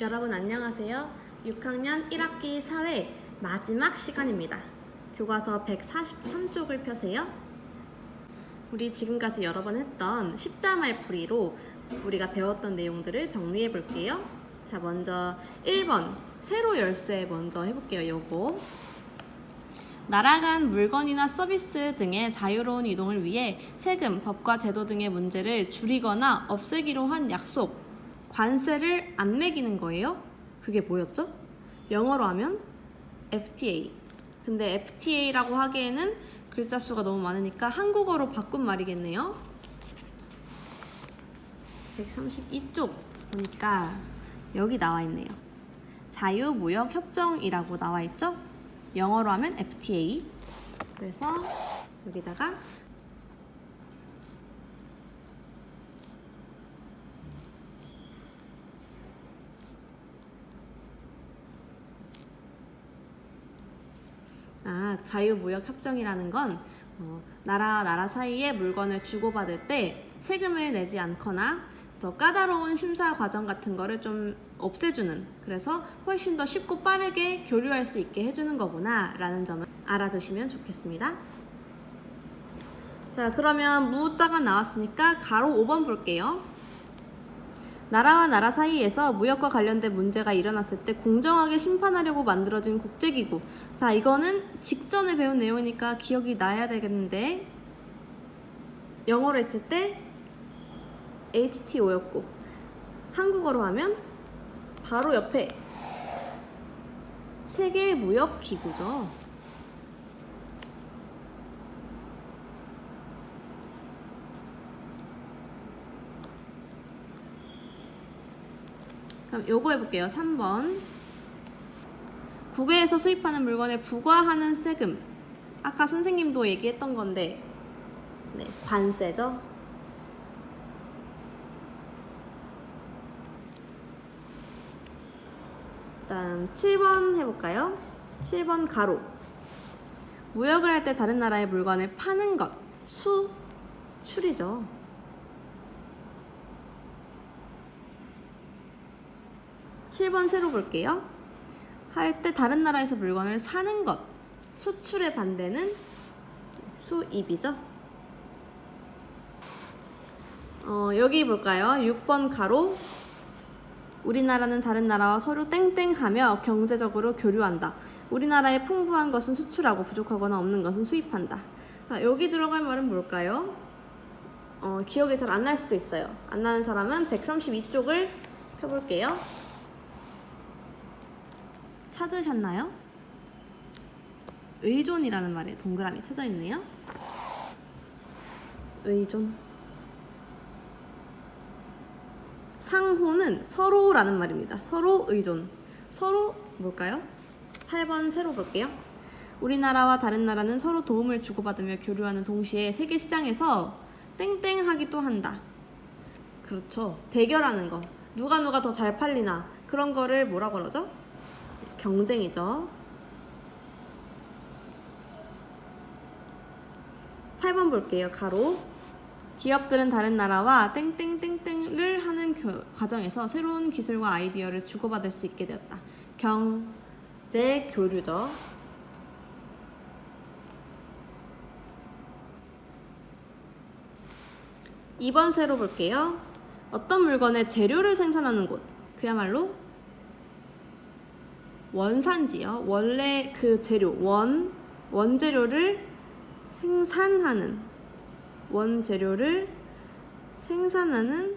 여러분 안녕하세요. 6학년 1학기 사회 마지막 시간입니다. 교과서 143쪽을 펴세요. 우리 지금까지 여러 번 했던 십자말 풀이로 우리가 배웠던 내용들을 정리해 볼게요. 자, 먼저 1번 세로 열쇠 먼저 해 볼게요. 요거. 날아간 물건이나 서비스 등의 자유로운 이동을 위해 세금, 법과 제도 등의 문제를 줄이거나 없애기로 한 약속, 관세를 안 매기는 거예요. 그게 뭐였죠? 영어로 하면 FTA. 근데 FTA라고 하기에는 글자 수가 너무 많으니까 한국어로 바꾼 말이겠네요. 132쪽 보니까 여기 나와 있네요. 자유무역 협정이라고 나와 있죠? 영어로 하면 FTA. 그래서 여기다가 아, 자유무역협정이라는 건 어, 나라와 나라 사이에 물건을 주고받을 때 세금을 내지 않거나 더 까다로운 심사 과정 같은 거를 좀 없애주는 그래서 훨씬 더 쉽고 빠르게 교류할 수 있게 해주는 거구나 라는 점을 알아두시면 좋겠습니다. 자 그러면 무자가 나왔으니까 가로 5번 볼게요. 나라와 나라 사이에서 무역과 관련된 문제가 일어났을 때 공정하게 심판하려고 만들어진 국제기구. 자, 이거는 직전에 배운 내용이니까 기억이 나야 되겠는데, 영어로 했을 때 HTO였고, 한국어로 하면 바로 옆에 세계 무역 기구죠. 그럼 요거 해볼게요. 3번. 국외에서 수입하는 물건에 부과하는 세금. 아까 선생님도 얘기했던 건데, 네, 관세죠. 다음 7번 해볼까요? 7번 가로. 무역을 할 때 다른 나라의 물건을 파는 것. 수, 출이죠. 칠번 세로 볼게요. 할 때 다른 나라에서 물건을 사는 것. 수출의 반대는 수입이죠. 어, 여기 볼까요? 6번 가로. 우리나라는 다른 나라와 서로 땡땡하며 경제적으로 교류한다. 우리나라의 풍부한 것은 수출하고 부족하거나 없는 것은 수입한다. 자, 여기 들어갈 말은 뭘까요? 어, 기억이 잘 안 날 수도 있어요. 안 나는 사람은 132쪽을 펴볼게요. 찾으셨나요? 의존이라는 말에 동그라미 쳐져 있네요. 의존. 상호는 서로라는 말입니다. 서로 의존. 서로 뭘까요? 8번 세로 볼게요. 우리나라와 다른 나라는 서로 도움을 주고받으며 교류하는 동시에 세계 시장에서 땡땡하기도 한다. 그렇죠. 대결하는 거. 누가 누가 더 잘 팔리나. 그런 거를 뭐라 그러죠? 경쟁이죠. 8번 볼게요. 가로. 기업들은 다른 나라와 땡땡땡땡을 하는 교- 과정에서 새로운 기술과 아이디어를 주고받을 수 있게 되었다. 경제 교류죠. 이번 세로 볼게요. 어떤 물건의 재료를 생산하는 곳. 그야말로 원산지요. 원래 그 재료, 원, 원재료를 생산하는, 원재료를 생산하는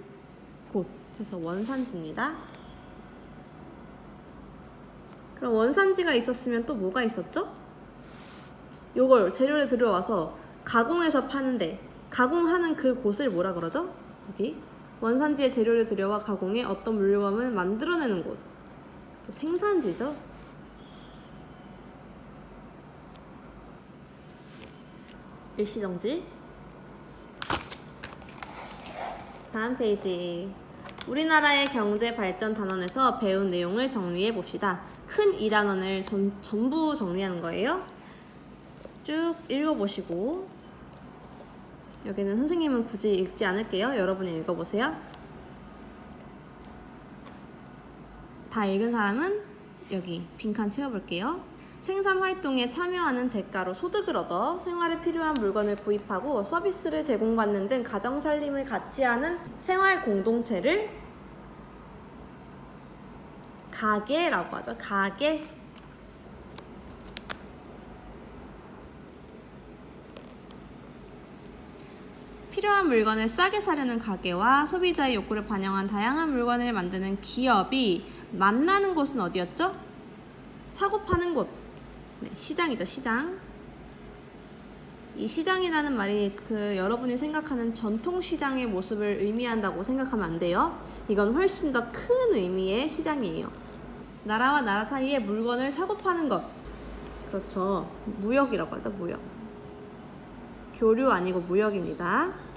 곳. 그래서 원산지입니다. 그럼 원산지가 있었으면 또 뭐가 있었죠? 요걸 재료를 들여와서 가공해서 파는데 가공하는 그 곳을 뭐라 그러죠? 여기 원산지의 재료를 들여와 가공해 어떤 물건을 만들어내는 곳. 또 생산지죠. 일시정지. 다음 페이지. 우리나라의 경제 발전 단원에서 배운 내용을 정리해 봅시다. 큰 2단원을 전, 전부 정리하는 거예요. 쭉 읽어보시고 여기는 선생님은 굳이 읽지 않을게요. 여러분이 읽어보세요. 다 읽은 사람은 여기 빈칸 채워볼게요. 생산 활동에 참여하는 대가로 소득을 얻어 생활에 필요한 물건을 구입하고 서비스를 제공받는 등 가정 살림을 같이 하는 생활 공동체를 가게라고 하죠. 가게. 필요한 물건을 싸게 사려는 가게와 소비자의 욕구를 반영한 다양한 물건을 만드는 기업이 만나는 곳은 어디였죠? 사고 파는 곳. 네, 시장이죠, 시장. 이 시장이라는 말이 그 여러분이 생각하는 전통 시장의 모습을 의미한다고 생각하면 안 돼요. 이건 훨씬 더 큰 의미의 시장이에요. 나라와 나라 사이에 물건을 사고 파는 것. 그렇죠. 무역이라고 하죠, 무역. 교류 아니고 무역입니다.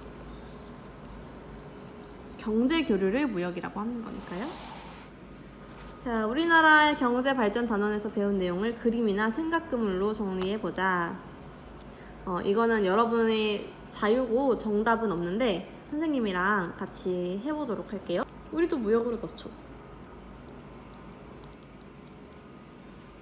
경제 교류를 무역이라고 하는 거니까요. 자, 우리나라의 경제 발전 단원에서 배운 내용을 그림이나 생각그물로 정리해 보자. 어, 이거는 여러분의 자유고 정답은 없는데 선생님이랑 같이 해보도록 할게요. 우리도 무역으로 넣죠.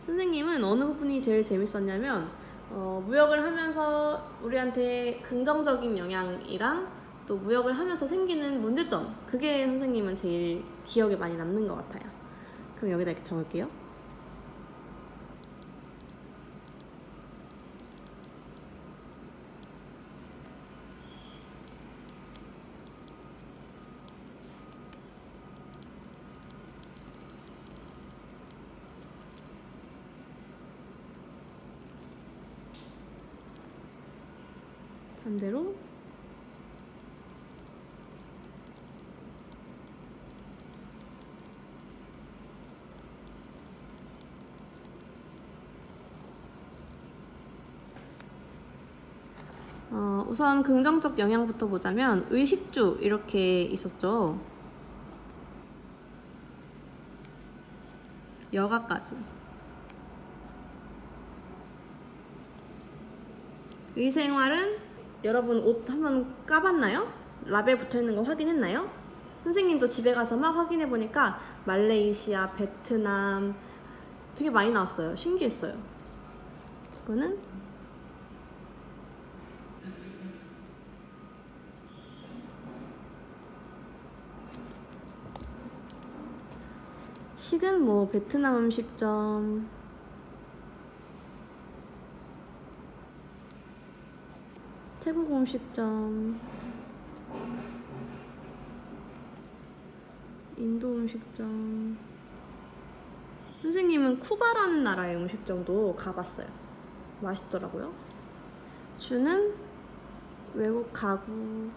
선생님은 어느 부분이 제일 재밌었냐면 어, 무역을 하면서 우리한테 긍정적인 영향이랑 또 무역을 하면서 생기는 문제점 그게 선생님은 제일 기억에 많이 남는 것 같아요. 그럼 여기다 이렇게 적을게요. 반대로 어, 우선 긍정적 영향부터 보자면 의식주 이렇게 있었죠. 여가까지. 의생활은 여러분 옷 한번 까봤나요? 라벨 붙어 있는 거 확인했나요? 선생님도 집에 가서 막 확인해 보니까 말레이시아, 베트남 되게 많이 나왔어요. 신기했어요. 이거는 식은 뭐 베트남 음식점. 태국 음식점. 인도 음식점. 선생님은 쿠바라는 나라의 음식점도 가봤어요. 맛있더라고요. 주는 외국 가구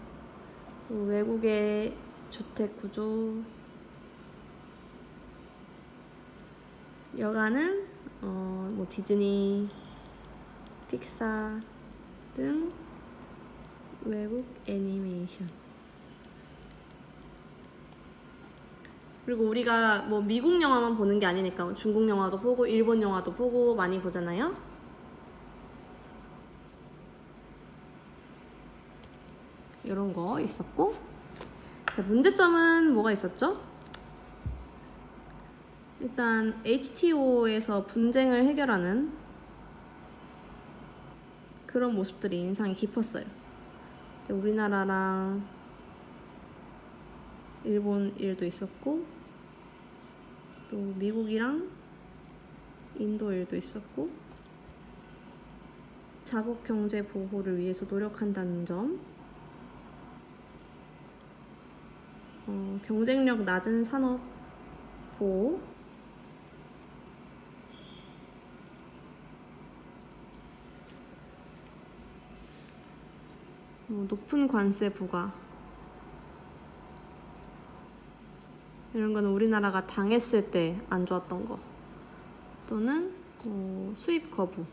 또 외국의 주택 구조 여가는 어, 뭐 디즈니, 픽사 등 외국 애니메이션. 그리고 우리가 뭐 미국 영화만 보는 게 아니니까 뭐 중국 영화도 보고 일본 영화도 보고 많이 보잖아요. 이런 거 있었고 자, 문제점은 뭐가 있었죠? 일단 HTO에서 분쟁을 해결하는 그런 모습들이 인상이 깊었어요. 우리나라랑 일본 일도 있었고 또 미국이랑 인도 일도 있었고 자국 경제 보호를 위해서 노력한다는 점 어, 경쟁력 낮은 산업 보호 뭐 높은 관세 부과 이런 거는 우리나라가 당했을 때 안 좋았던 거 또는 어, 수입 거부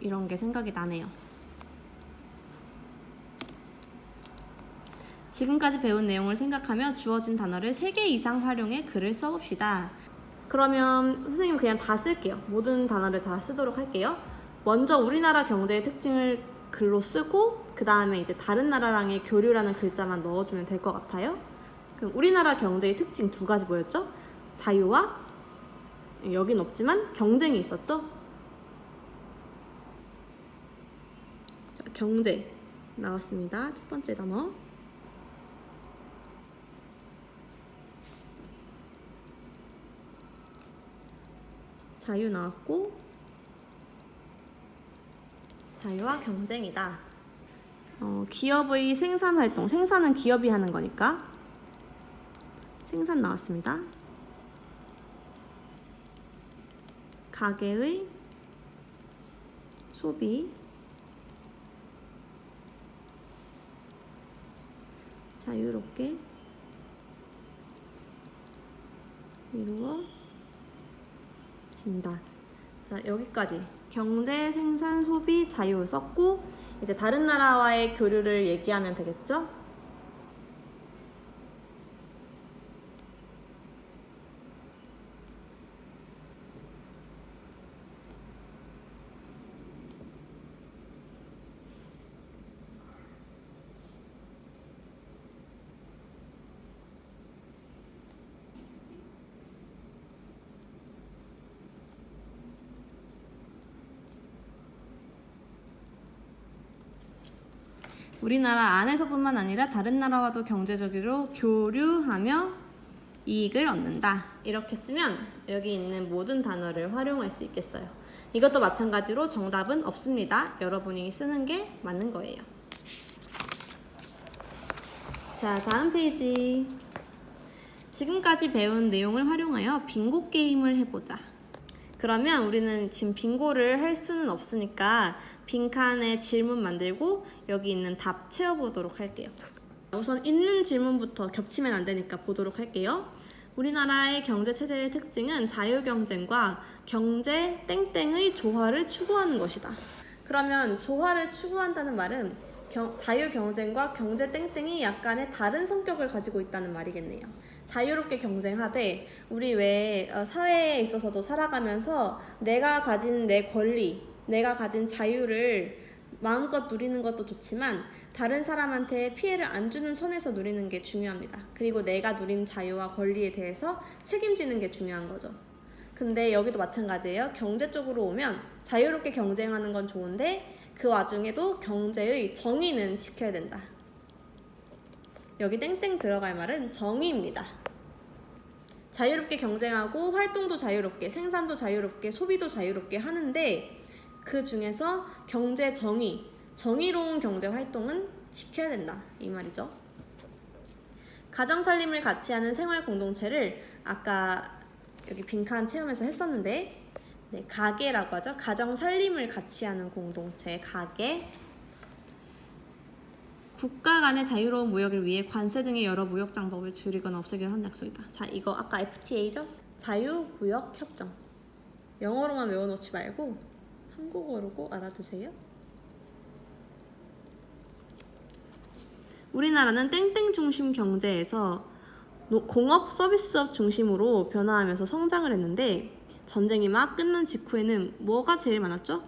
이런 게 생각이 나네요. 지금까지 배운 내용을 생각하며 주어진 단어를 3개 이상 활용해 글을 써봅시다. 그러면 선생님 그냥 다 쓸게요. 모든 단어를 다 쓰도록 할게요. 먼저 우리나라 경제의 특징을 글로 쓰고 그 다음에 이제 다른 나라랑의 교류라는 글자만 넣어주면 될 것 같아요. 그럼 우리나라 경제의 특징 두 가지 뭐였죠? 자유와 여긴 없지만 경쟁이 있었죠? 자, 경제 나왔습니다. 첫 번째 단어. 자유 나왔고 자유와 경쟁이다. 어, 기업의 생산 활동, 생산은 기업이 하는 거니까 생산 나왔습니다. 가게의 소비 자유롭게 이루어진다. 자, 여기까지 경제, 생산, 소비, 자유 썼고 이제 다른 나라와의 교류를 얘기하면 되겠죠? 우리나라 안에서뿐만 아니라 다른 나라와도 경제적으로 교류하며 이익을 얻는다. 이렇게 쓰면 여기 있는 모든 단어를 활용할 수 있겠어요. 이것도 마찬가지로 정답은 없습니다. 여러분이 쓰는 게 맞는 거예요. 자, 다음 페이지. 지금까지 배운 내용을 활용하여 빙고 게임을 해보자. 그러면 우리는 지금 빙고를 할 수는 없으니까 빈칸에 질문 만들고 여기 있는 답 채워보도록 할게요. 우선 있는 질문부터 겹치면 안 되니까 보도록 할게요. 우리나라의 경제 체제의 특징은 자유 경쟁과 경제 땡땡의 조화를 추구하는 것이다. 그러면 조화를 추구한다는 말은 경- 자유 경쟁과 경제 땡땡이 약간의 다른 성격을 가지고 있다는 말이겠네요. 자유롭게 경쟁하되 우리 왜 어, 사회에 있어서도 살아가면서 내가 가진 내 권리, 내가 가진 자유를 마음껏 누리는 것도 좋지만 다른 사람한테 피해를 안 주는 선에서 누리는 게 중요합니다. 그리고 내가 누린 자유와 권리에 대해서 책임지는 게 중요한 거죠. 근데 여기도 마찬가지예요. 경제 쪽으로 오면 자유롭게 경쟁하는 건 좋은데 그 와중에도 경제의 정의는 지켜야 된다. 여기 땡땡 들어갈 말은 정의입니다. 자유롭게 경쟁하고 활동도 자유롭게, 생산도 자유롭게, 소비도 자유롭게 하는데 그 중에서 경제 정의, 정의로운 경제 활동은 지켜야 된다. 이 말이죠. 가정 살림을 같이 하는 생활 공동체를 아까 여기 빈칸 체험에서 했었는데 네, 가게라고 하죠. 가정 살림을 같이 하는 공동체 가게. 국가 간의 자유로운 무역을 위해 관세 등의 여러 무역 장법을 줄이거나 없애기로 한 약속이다. 자, 이거 아까 FTA죠? 자유 무역 협정. 영어로만 외워놓지 말고 한국어로 꼭 알아두세요. 우리나라는 땡땡 중심 경제에서 노- 공업 서비스업 중심으로 변화하면서 성장을 했는데 전쟁이 막 끝난 직후에는 뭐가 제일 많았죠?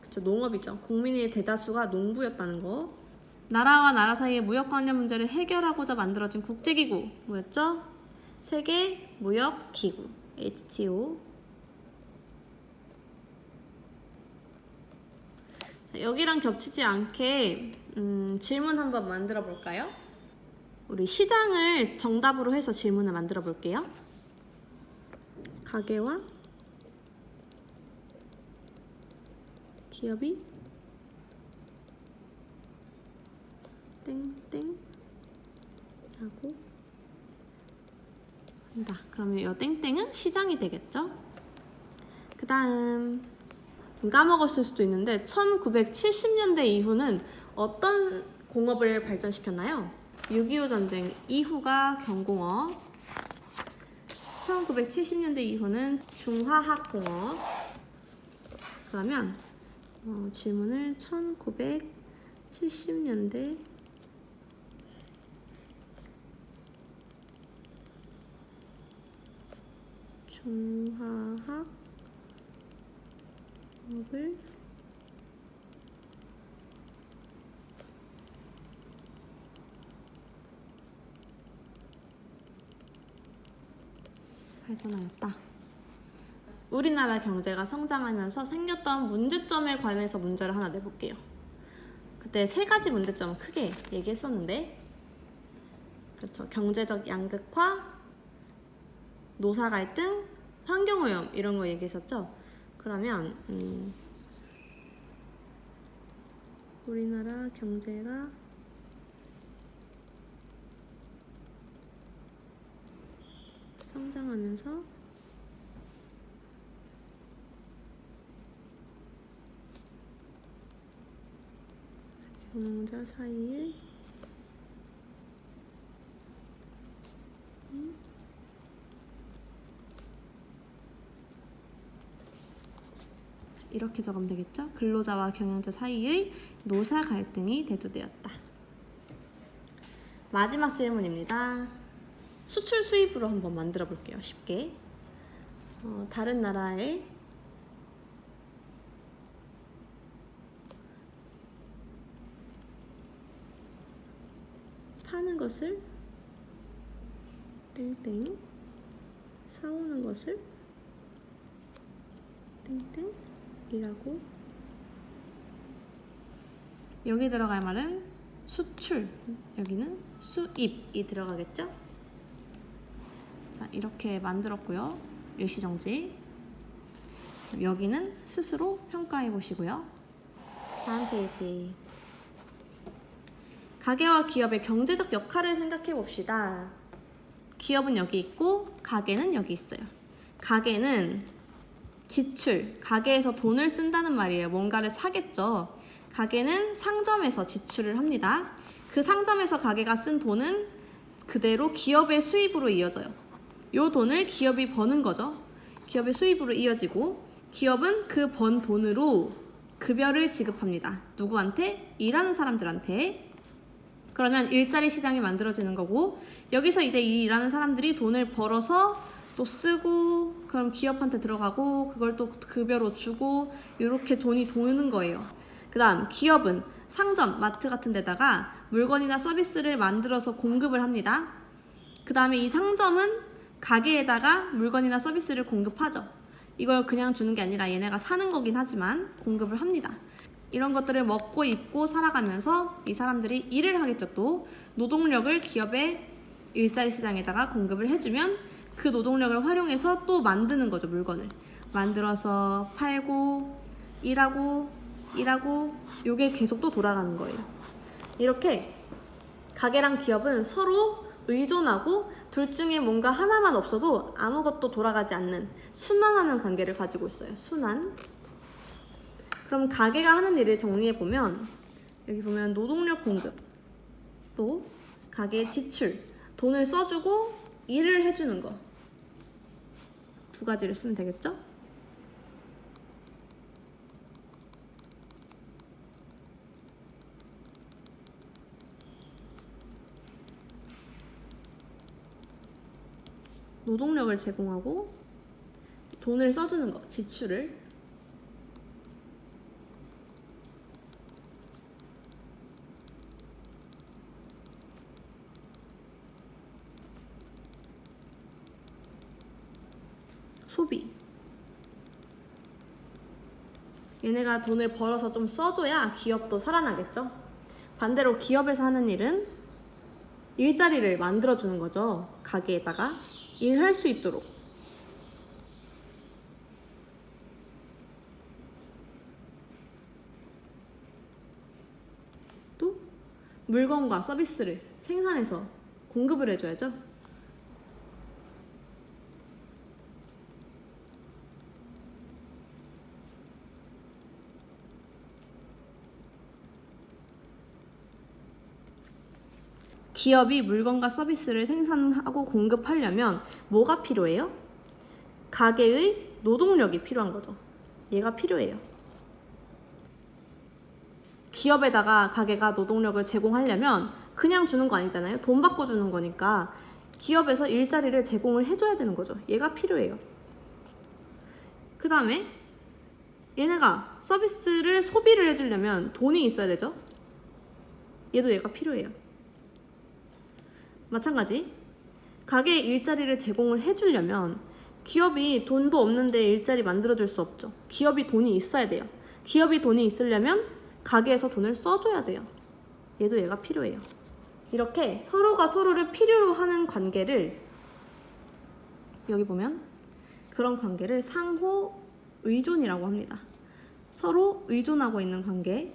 그쵸 농업이죠. 국민의 대다수가 농부였다는 거. 나라와 나라 사이의 무역 관련 문제를 해결하고자 만들어진 국제기구 뭐였죠? 세계 무역 기구 (WTO) 자, 여기랑 겹치지 않게 음, 질문 한번 만들어 볼까요? 우리 시장을 정답으로 해서 질문을 만들어 볼게요. 가게와 기업이 땡땡 라고 한다. 그러면 이 땡땡은 시장이 되겠죠? 그 다음 까먹었을 수도 있는데 1970년대 이후는 어떤 공업을 발전시켰나요? 6.25 전쟁 이후가 경공업 1970년대 이후는 중화학 공업 그러면 어, 질문을 1970년대 중화학 공업을 발전하였다. 우리나라 경제가 성장하면서 생겼던 문제점에 관해서 문제를 하나 내볼게요. 그때 세 가지 문제점 크게 얘기했었는데, 그렇죠. 경제적 양극화, 노사 갈등, 환경 오염 이런 거 얘기했었죠. 그러면 음, 우리나라 경제가 성장하면서 경자 사이의 이렇게 적으면 되겠죠? 근로자와 경영자 사이의 노사 갈등이 대두되었다. 마지막 질문입니다. 수출 수입으로 한번 만들어 볼게요. 쉽게. 어, 다른 나라에 파는 것을 땡땡 사오는 것을 땡땡 이라고? 여기 들어갈 말은 수출. 여기는 수입이 들어가겠죠? 자 이렇게 만들었고요. 일시정지. 여기는 스스로 평가해 보시고요. 다음 페이지. 가게와 기업의 경제적 역할을 생각해 봅시다. 기업은 여기 있고 가게는 여기 있어요. 가게는 지출, 가게에서 돈을 쓴다는 말이에요. 뭔가를 사겠죠. 가게는 상점에서 지출을 합니다. 그 상점에서 가게가 쓴 돈은 그대로 기업의 수입으로 이어져요. 요 돈을 기업이 버는 거죠. 기업의 수입으로 이어지고 기업은 그 번 돈으로 급여를 지급합니다. 누구한테? 일하는 사람들한테. 그러면 일자리 시장이 만들어지는 거고 여기서 이제 이 일하는 사람들이 돈을 벌어서 또 쓰고 그럼 기업한테 들어가고 그걸 또 급여로 주고 이렇게 돈이 도는 거예요. 그다음 기업은 상점, 마트 같은 데다가 물건이나 서비스를 만들어서 공급을 합니다. 그다음에 이 상점은 가게에다가 물건이나 서비스를 공급하죠. 이걸 그냥 주는 게 아니라 얘네가 사는 거긴 하지만 공급을 합니다. 이런 것들을 먹고 입고 살아가면서 이 사람들이 일을 하겠죠. 또 노동력을 기업의 일자리 시장에다가 공급을 해주면 그 노동력을 활용해서 또 만드는 거죠 물건을. 만들어서 팔고 일하고 일하고 요게 계속 또 돌아가는 거예요. 이렇게 가게랑 기업은 서로 의존하고 둘 중에 뭔가 하나만 없어도 아무것도 돌아가지 않는 순환하는 관계를 가지고 있어요. 순환. 그럼 가게가 하는 일을 정리해 보면 여기 보면 노동력 공급. 또 가게 지출. 돈을 써주고 일을 해주는 거. 두 가지를 쓰면 되겠죠? 노동력을 제공하고 돈을 써주는 거, 지출을. 소비. 얘네가 돈을 벌어서 좀 써줘야 기업도 살아나겠죠? 반대로 기업에서 하는 일은 일자리를 만들어주는 거죠. 가게에다가 일할 수 있도록. 또 물건과 서비스를 생산해서 공급을 해줘야죠. 기업이 물건과 서비스를 생산하고 공급하려면 뭐가 필요해요? 가게의 노동력이 필요한 거죠. 얘가 필요해요. 기업에다가 가게가 노동력을 제공하려면 그냥 주는 거 아니잖아요. 돈 받고 주는 거니까 기업에서 일자리를 제공을 해줘야 되는 거죠. 얘가 필요해요. 그 다음에 얘네가 서비스를 소비를 해주려면 돈이 있어야 되죠. 얘도 얘가 필요해요. 마찬가지 가게에 일자리를 제공을 해주려면 기업이 돈도 없는데 일자리 만들어줄 수 없죠. 기업이 돈이 있어야 돼요. 기업이 돈이 있으려면 가게에서 돈을 써줘야 돼요. 얘도 얘가 필요해요. 이렇게 서로가 서로를 필요로 하는 관계를 여기 보면 그런 관계를 상호 의존이라고 합니다. 서로 의존하고 있는 관계.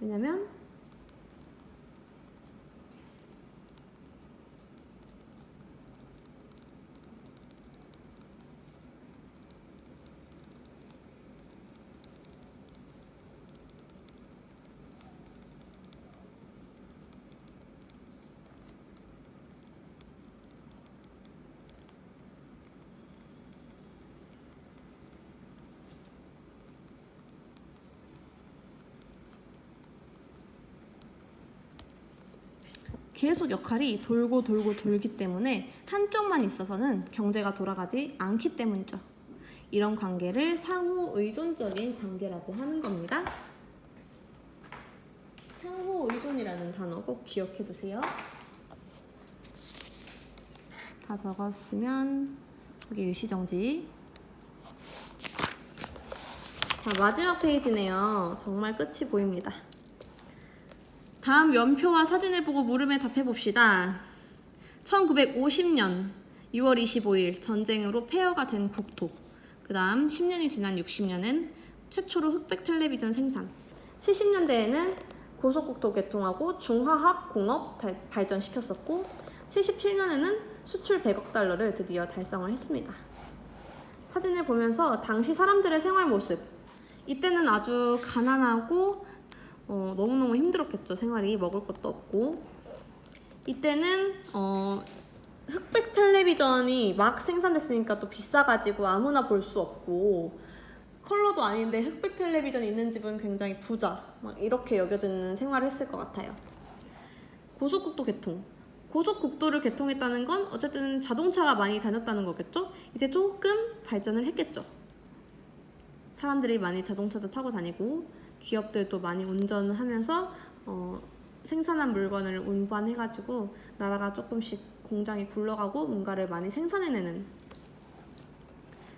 왜냐면 계속 역할이 돌고 돌고 돌기 때문에 한쪽만 있어서는 경제가 돌아가지 않기 때문이죠. 이런 관계를 상호 의존적인 관계라고 하는 겁니다. 상호 의존이라는 단어 꼭 기억해 두세요. 다 적었으면 여기 일시정지. 자, 마지막 페이지네요. 정말 끝이 보입니다. 다음 연표와 사진을 보고 물음에 답해 봅시다. 1950년 6월 25일 전쟁으로 폐허가 된 국토. 그 다음 10년이 지난 60년엔 최초로 흑백 텔레비전 생산. 70년대에는 고속국도 개통하고 중화학 공업 달- 발전시켰었고 77년에는 수출 100억 달러를 드디어 달성을 했습니다. 사진을 보면서 당시 사람들의 생활 모습. 이때는 아주 가난하고 어, 너무너무 힘들었겠죠. 생활이 먹을 것도 없고. 이때는 어, 흑백 텔레비전이 막 생산됐으니까 또 비싸가지고 아무나 볼 수 없고 컬러도 아닌데 흑백 텔레비전이 있는 집은 굉장히 부자 막 이렇게 여겨지는 생활을 했을 것 같아요. 고속국도 개통. 고속국도를 개통했다는 건 어쨌든 자동차가 많이 다녔다는 거겠죠? 이제 조금 발전을 했겠죠. 사람들이 많이 자동차도 타고 다니고 기업들도 많이 운전하면서 어, 생산한 물건을 운반해가지고 나라가 조금씩 공장이 굴러가고 뭔가를 많이 생산해내는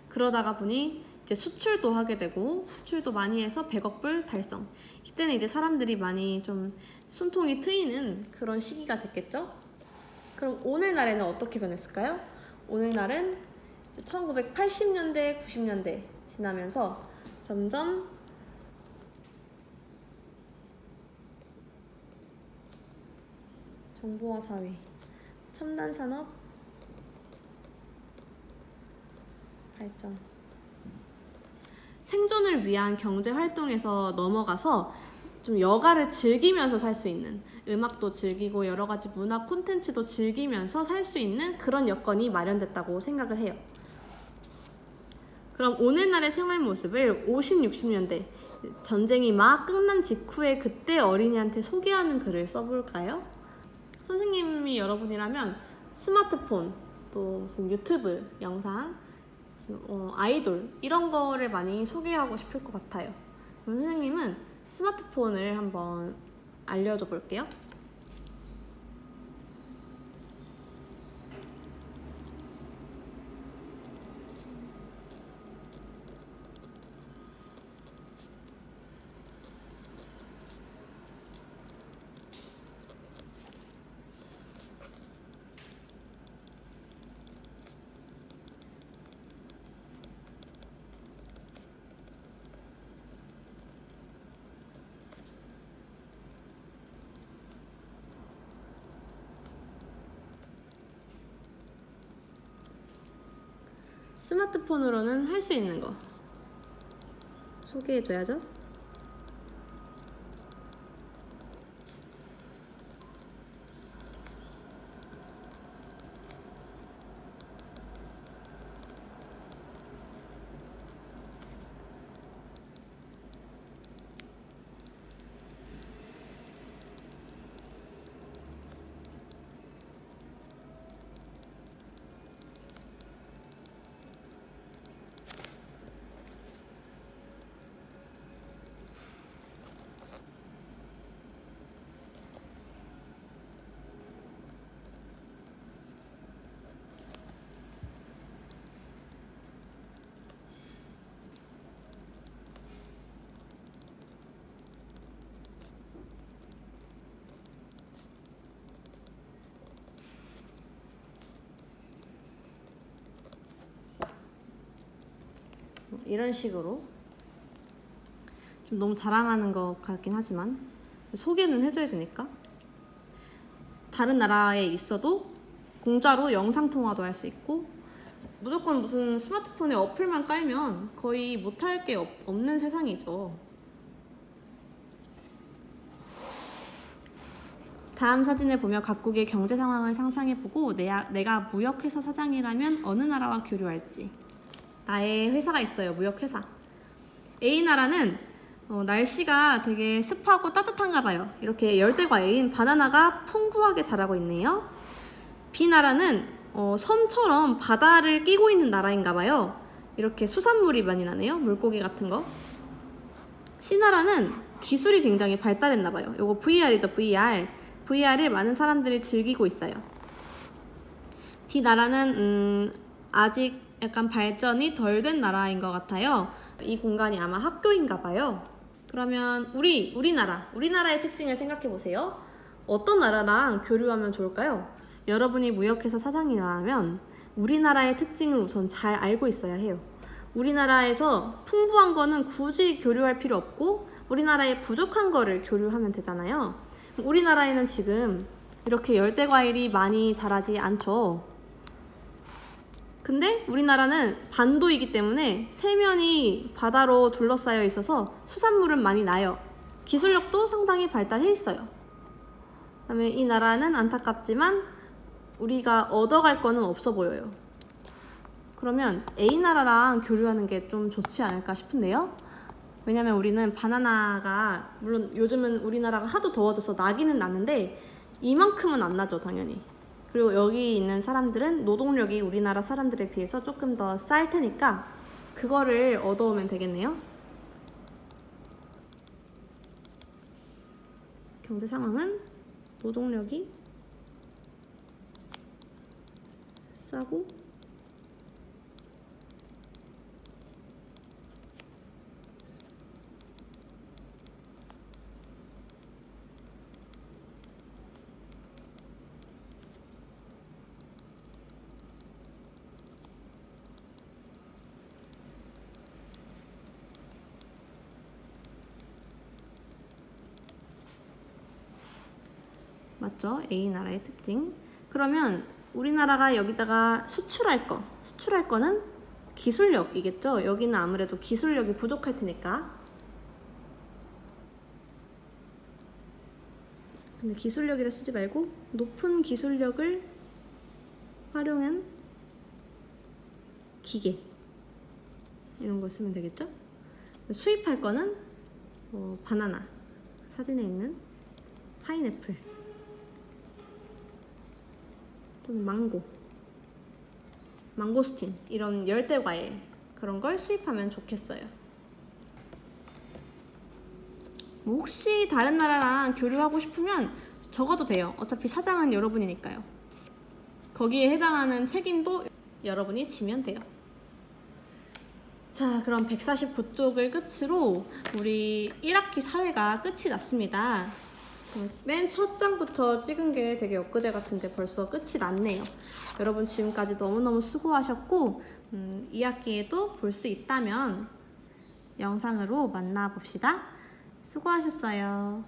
그러다가 보니 이제 수출도 하게 되고 수출도 많이 해서 100억 불 달성. 이때는 이제 사람들이 많이 좀 숨통이 트이는 그런 시기가 됐겠죠? 그럼 오늘날에는 어떻게 변했을까요? 오늘날은 1980년대, 90년대 지나면서 점점 정보화 사회, 첨단 산업 발전. 생존을 위한 경제 활동에서 넘어가서 좀 여가를 즐기면서 살 수 있는 음악도 즐기고 여러 가지 문화 콘텐츠도 즐기면서 살 수 있는 그런 여건이 마련됐다고 생각을 해요. 그럼 오늘날의 생활 모습을 50, 60년대 전쟁이 막 끝난 직후에 그때 어린이한테 소개하는 글을 써볼까요? 선생님이 여러분이라면 스마트폰 또 무슨 유튜브 영상 무슨 어, 아이돌 이런 거를 많이 소개하고 싶을 것 같아요. 그럼 선생님은 스마트폰을 한번 알려줘 볼게요. 스마트폰으로는 할 수 있는 거 소개해줘야죠. 이런 식으로 좀 너무 자랑하는 것 같긴 하지만 소개는 해줘야 되니까 다른 나라에 있어도 공짜로 영상 통화도 할 수 있고 무조건 무슨 스마트폰에 어플만 깔면 거의 못할 게 없- 없는 세상이죠. 다음 사진을 보며 각국의 경제 상황을 상상해보고 내가 무역회사 사장이라면 어느 나라와 교류할지. 나의 회사가 있어요, 무역회사. A 나라는 어, 날씨가 되게 습하고 따뜻한가 봐요. 이렇게 열대 과일인 바나나가 풍부하게 자라고 있네요. B 나라는 어, 섬처럼 바다를 끼고 있는 나라인가 봐요. 이렇게 수산물이 많이 나네요. 물고기 같은 거. C 나라는 기술이 굉장히 발달했나 봐요. 요거 VR이죠, VR. VR을 많은 사람들이 즐기고 있어요. D 나라는 음, 아직 약간 발전이 덜 된 나라인 것 같아요. 이 공간이 아마 학교인가 봐요. 그러면 우리 우리나라 우리나라의 특징을 생각해 보세요. 어떤 나라랑 교류하면 좋을까요? 여러분이 무역회사 사장이라면 우리나라의 특징을 우선 잘 알고 있어야 해요. 우리나라에서 풍부한 거는 굳이 교류할 필요 없고 우리나라에 부족한 거를 교류하면 되잖아요. 우리나라에는 지금 이렇게 열대 과일이 많이 자라지 않죠. 근데 우리나라는 반도이기 때문에 세면이 바다로 둘러싸여 있어서 수산물은 많이 나요. 기술력도 상당히 발달해 있어요. 그다음에 이 나라는 안타깝지만 우리가 얻어갈 거는 없어 보여요. 그러면 A 나라랑 교류하는 게 좀 좋지 않을까 싶은데요. 왜냐면 우리는 바나나가 물론 요즘은 우리나라가 하도 더워져서 나기는 나는데 이만큼은 안 나죠 당연히. 그리고 여기 있는 사람들은 노동력이 우리나라 사람들에 비해서 조금 더 쌀 테니까 그거를 얻어오면 되겠네요. 경제 상황은 노동력이 싸고 맞죠? A 나라의 특징. 그러면 우리나라가 여기다가 수출할 거, 수출할 거는 기술력이겠죠? 여기는 아무래도 기술력이 부족할 테니까. 근데 기술력이라 쓰지 말고 높은 기술력을 활용한 기계 이런 걸 쓰면 되겠죠? 수입할 거는 어, 바나나 사진에 있는 파인애플 또는 망고, 망고스틴 이런 열대 과일 그런 걸 수입하면 좋겠어요. 뭐 혹시 다른 나라랑 교류하고 싶으면 적어도 돼요. 어차피 사장은 여러분이니까요. 거기에 해당하는 책임도 여러분이 지면 돼요. 자, 그럼 149쪽을 끝으로 우리 1학기 사회가 끝이 났습니다. 맨 첫 장부터 찍은 게 되게 엊그제 같은데 벌써 끝이 났네요. 여러분 지금까지 너무너무 수고하셨고, 음, 2학기에도 볼 수 있다면 영상으로 만나봅시다. 수고하셨어요.